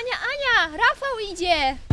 Ania, Ania, Rafał idzie!